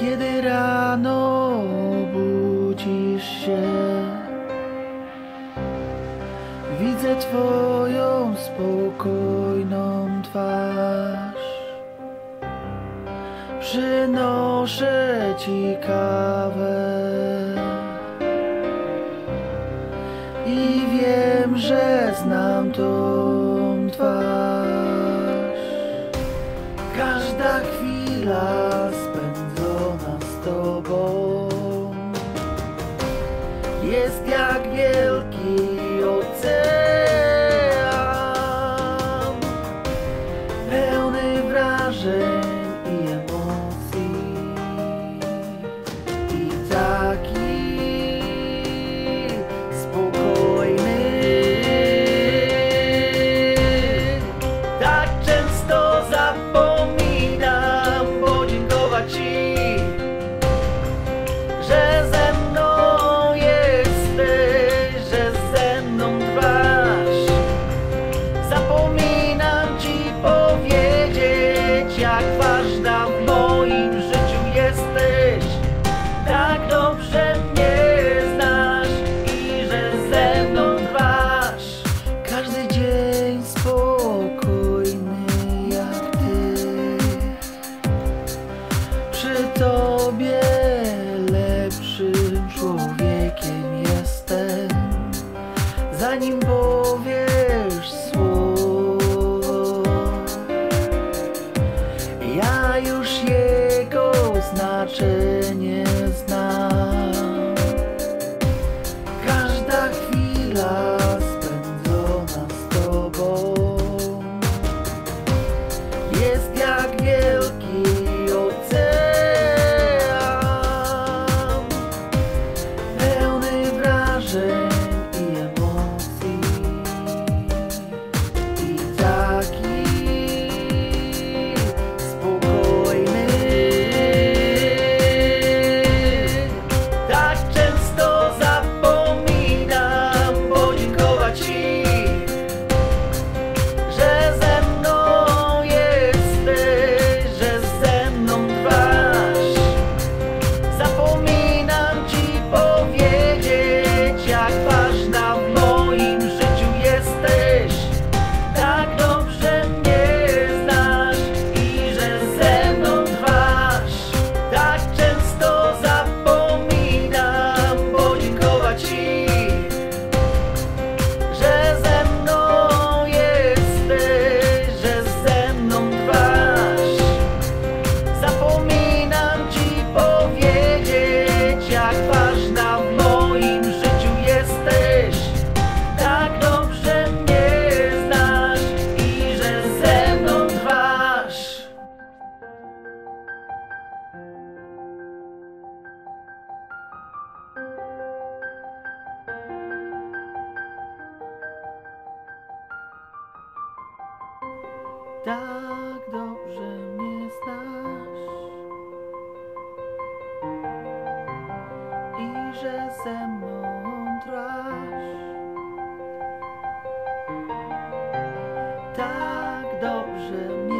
Kiedy rano budzisz się. Widzę twoją spokojną twarz. Przynoszę ci kawę. I wiem, że znam tą twarz. Każda chwila aquí. after tak dobrze mnie znasz i że ze mną trwasz. Tak dobrze mnie